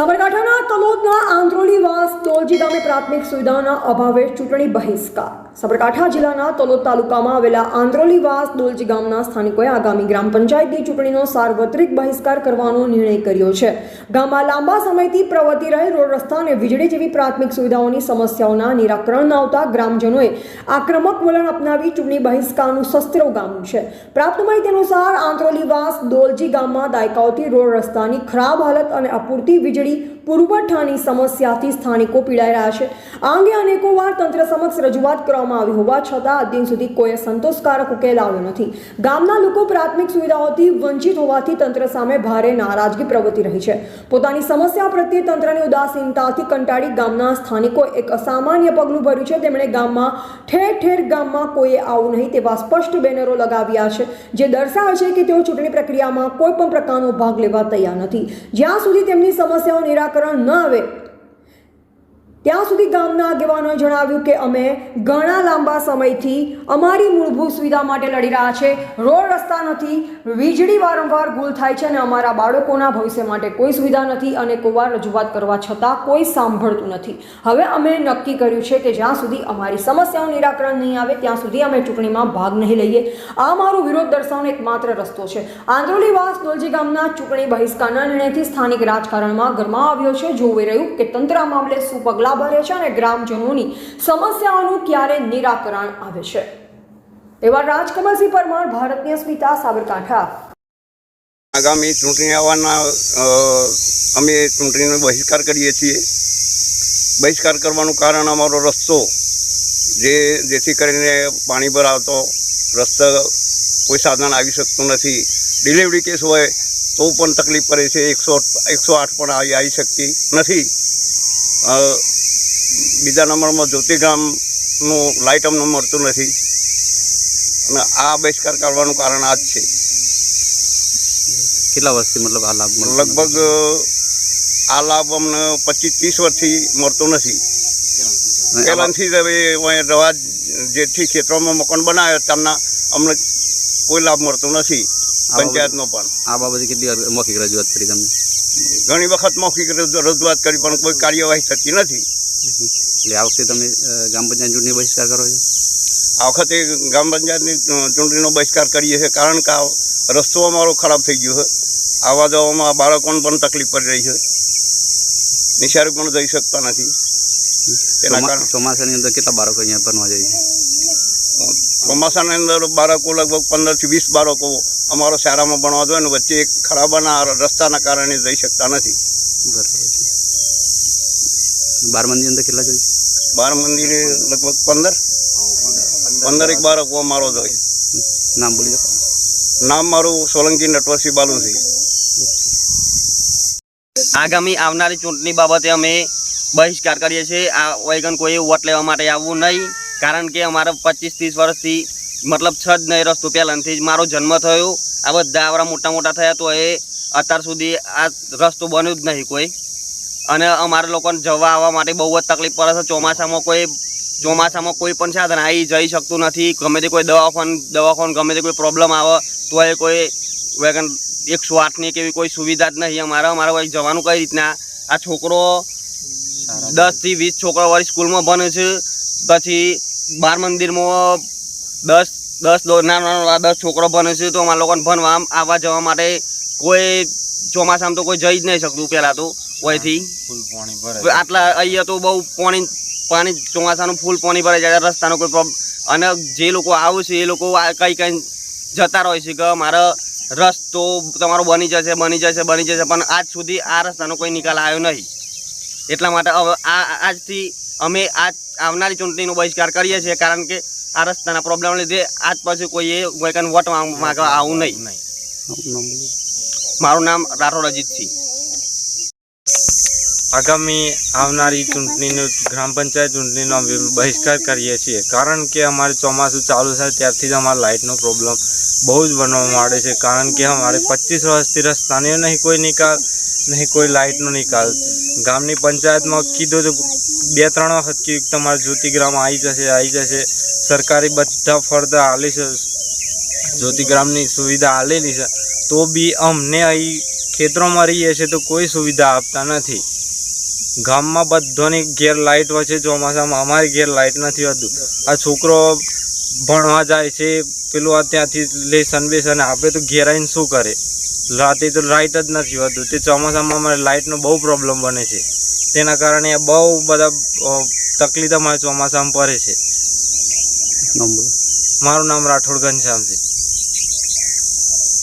સાબરકાંઠાના તલોદના આંત્રોલીવાસ તોલજી ગામે પ્રાથમિક સુવિધાના અભાવે ચૂંટણી બહિષ્કાર સાબરકાંઠા જિલ્લાના તલોદ તાલુકામાં આવેલા આંદ્રોલીવાસ દોલજી ગામના સ્થાનિકોએ આગામી ગ્રામ પંચાયતની ચૂંટણીનો સાર્વત્રિક બહિષ્કાર કરવાનો નિર્ણય કર્યો છે. ગામમાં લાંબા સમયથી પ્રવર્તી રહેલ રોડ રસ્તા અને વીજળી જેવી પ્રાથમિક સુવિધાઓની સમસ્યાઓના નિરાકરણ ન આવતા ગ્રામજનોએ આક્રમક વલણ અપનાવી ચૂંટણી બહિષ્કારનું શસ્ત્ર ઉગામ્યું છે. પ્રાપ્ત માહિતી અનુસાર આંત્રોલીવાસ દોલજી ગામમાં દાયકાઓથી રોડ રસ્તાની ખરાબ હાલત અને અપૂરતી વીજળી પુરવઠાની સમસ્યાથી સ્થાનિકો પીડાઈ રહ્યા છે. આ અંગે અનેકો વાર તંત્ર સમક્ષ રજૂઆત કરવામાં આવી હોવા છતાં આજ દિન સુધી કોઈ સંતોષકારક ઉકેલ આવ્યો નથી. ગામના લોકો પ્રાથમિક સુવિધાઓથી વંચિત હોવાથી તંત્ર સામે ભારે નારાજગી પ્રવર્તી રહી છે. પોતાની સમસ્યા પ્રત્યે તંત્રની ઉદાસીનતાથી કંટાળી ગામના સ્થાનિકો એક અસામાન્ય પગલું ભર્યું છે. તેમણે ગામમાં ઠેર ઠેર ગામમાં કોઈએ આવું નહીં તેવા સ્પષ્ટ બેનરો લગાવ્યા છે, જે દર્શાવે છે કે તેઓ ચૂંટણી પ્રક્રિયામાં કોઈ પણ પ્રકારનો ભાગ લેવા તૈયાર નથી. જ્યાં સુધી તેમની સમસ્યાઓ નિરાકરણ ન આવે. ત્યાં સુધી ગામના આગેવાનોએ જણાવ્યું કે અમે ઘણા લાંબા સમયથી અમારી મૂળભૂત સુવિધા માટે લડી રહ્યા છે. રોડ રસ્તા નથી. વીજળી વારંવાર ગુલ થાય છે અને અમારા બાળકોના ભવિષ્ય માટે કોઈ સુવિધા નથી અને કોવાર રજૂઆત કરવા છતાં કોઈ સાંભળતું નથી. હવે અમે નક્કી કર્યું છે કે જ્યાં સુધી અમારી સમસ્યાઓ નિરાકરણ નહીં આવે, ત્યાં સુધી અમે ચૂંટણીમાં ભાગ નહીં લઈએ. આ મારો વિરોધ દર્શાવવાનો એકમાત્ર રસ્તો છે. આંદ્રોલીવાસ દોલજી ગામના ચૂંટણી બહિષ્કારના નિર્ણયથી સ્થાનિક રાજકારણમાં ગરમા આવ્યો છે. જોઈ રહ્યું કે તંત્ર આ મામલે શું પગલાં ભરે છે અને ગ્રામજનોની સમસ્યાઓનું ક્યારે નિરાકરણ આવે છે. એવા રાજકમલસિંહ પરમાર ભારતીય અસ્મિતા સાબરકાંઠા. આગામી ચૂંટણી આવવાના અમે ચૂંટણીનો બહિષ્કાર કરીએ છીએ. બહિષ્કાર કરવાનું કારણ અમારો રસ્તો જે, જેથી કરીને પાણી ભરાવતો રસ્તો કોઈ સાધન આવી શકતું નથી. ડિલિવરી કેસ હોય તો પણ તકલીફ પડે છે. એકસો એકસો આઠ પણ આવી આવી શકતી નથી. બીજા નંબરમાં જ્યોતિગામનું લાઇટ અમને મળતું નથી. અને આ બહિષ્કાર કરવાનું કારણ આ જ છે. કેટલા વર્ષથી મતલબ આ લાભ લગભગ આ લાભ અમને પચીસ ત્રીસ વર્ષથી મળતો નથી. પહેલાંથી જ હવે રવા જેથી ખેતરોમાં મકાન બનાવ્યા ત્યારના અમને કોઈ લાભ મળતો નથી. પંચાયતનો પણ. આ બાબતે કેટલી મૌખિક રજૂઆત કરી તમને? ઘણી વખત મૌખિક રજૂઆત કરી પણ કોઈ કાર્યવાહી થતી નથી. એટલે આ વખતે તમે ગ્રામ પંચાયત ચૂંટણી બહિષ્કાર કરો છો? આ વખતે ગ્રામ પંચાયતની ચૂંટણીનો બહિષ્કાર કરીએ છીએ કારણ કે આ રસ્તો અમારો ખરાબ થઈ ગયો છે. આવવા જવામાં બાળકોને પણ તકલીફ પડી રહી છે. નિશાળે પણ જઈ શકતા નથી. એના કારણે ચોમાસાની અંદર કેટલા બાળકો અહીંયા ભણવા જાય છે? ચોમાસાની અંદર બાળકો લગભગ પંદરથી વીસ બાળકો અમારો શાળામાં ભણવા જોઈએ ને વચ્ચે એક ખરાબાના રસ્તાના કારણે જઈ શકતા નથી. બરાબર. બાર મંદિર અંદર કેટલા જોઈએ બાર મંદિરે લગભગ પંદર. પંદર એક બાર અકવા મારો જ હોય. નામ બોલી નામ મારું સોલંકી નટવરસિંહ બાલુસિંહ આગામી આવનારી ચૂંટણી બાબતે અમે બહિષ્કાર કરીએ છીએ. આ વૈગન કોઈ વોટ લેવા માટે આવવું નહીં કારણ કે અમારે પચીસ ત્રીસ વર્ષથી મતલબ છ જ નહીં રસ્તો પહેલાંથી જ મારો જન્મ થયો. આ બધા આવડા મોટા મોટા થયા તો એ અત્યાર સુધી આ રસ્તો બન્યો જ નહીં કોઈ. અને અમારા લોકોને જવા આવવા માટે બહુ જ તકલીફ પડે છે. ચોમાસામાં કોઈ ચોમાસામાં કોઈ પણ સાધન આવી જઈ શકતું નથી. ગમે તે કોઈ દવાખાન દવાખાન ગમે તે કોઈ પ્રોબ્લેમ આવે તો એ કોઈ વેગન એકસો આઠની કે એવી કોઈ સુવિધા જ નહીં. અમારે અમારે કોઈ જવાનું કઈ રીતના? આ છોકરો દસથી વીસ છોકરા વાળી સ્કૂલમાં ભણે છે. પછી બાર મંદિરમાં દસ દસ નાના નાના દસ છોકરો ભણે છે, તો અમારા લોકોને ભણવા આવવા જવા માટે કોઈ ચોમાસામાં તો કોઈ જઈ જ નહીં શકતું પહેલાં તો. અહીંથી આટલા અહીંયા તો બહુ પાણી પાણી ચોમાસાનું ફૂલ પાણી ભરાઈ જાય રસ્તાનો કોઈ પ્રોબ્લેમ અને જે લોકો આવે છે એ લોકો આ કઈ કઈ જતા રહે છે કે મારો રસ્તો તમારો બની જશે બની જશે બની જશે પણ આજ સુધી આ રસ્તાનો કોઈ નિકાલ આવ્યો નહીં. એટલા માટે હવે આ આજથી અમે આજ આવનારી ચૂંટણીનો બહિષ્કાર કરીએ છીએ કારણ કે આ રસ્તાના પ્રોબ્લેમ લીધે આજ પછી કોઈએ કોઈ કાંઈ વોટ માંગ- માંગવા આવું નહીં. મારું નામ રાઠોડ અજીતસિંહ. આગામી આવનારી ચૂંટણીનો ગ્રામ પંચાયત ચૂંટણીનો અમે બહિષ્કાર કરીએ છીએ. કારણ કે અમારે ચોમાસું ચાલુ થાય ત્યારથી જ અમારે લાઇટનો પ્રોબ્લેમ બહુ જ બનવા માંડે છે. કારણ કે અમારે પચીસ વર્ષથી રસ્તાની નહીં કોઈ નિકાલ, નહીં કોઈ લાઇટનો નિકાલ. ગામની પંચાયતમાં કીધું તો બે ત્રણ વખત કીધું તમારે જ્યોતિગ્રામ આવી જશે આવી જશે. સરકારી બધા ફરતા આલી છે જ્યોતિગ્રામની સુવિધા આલેલી છે. તો બી અમને અહીં ખેતરોમાં રહીએ છીએ તો કોઈ સુવિધા આપતા નથી. ગામમાં બધાની ઘેર લાઇટ હોય છે ચોમાસામાં અમારી ઘેર લાઇટ નથી હોતું. આ છોકરો ભણવા જાય છે પેલું આ ત્યાંથી લેસન બેસન આપે તો ઘેર આવીને શું કરે? રાતે તો લાઇટ જ નથી હોતું. તે ચોમાસામાં અમારે લાઇટનો બહુ પ્રોબ્લેમ બને છે. તેના કારણે બહુ બધા તકલીફ અમારે ચોમાસામાં પડે છે. મારું નામ રાઠોડ ઘનશ્યામ છે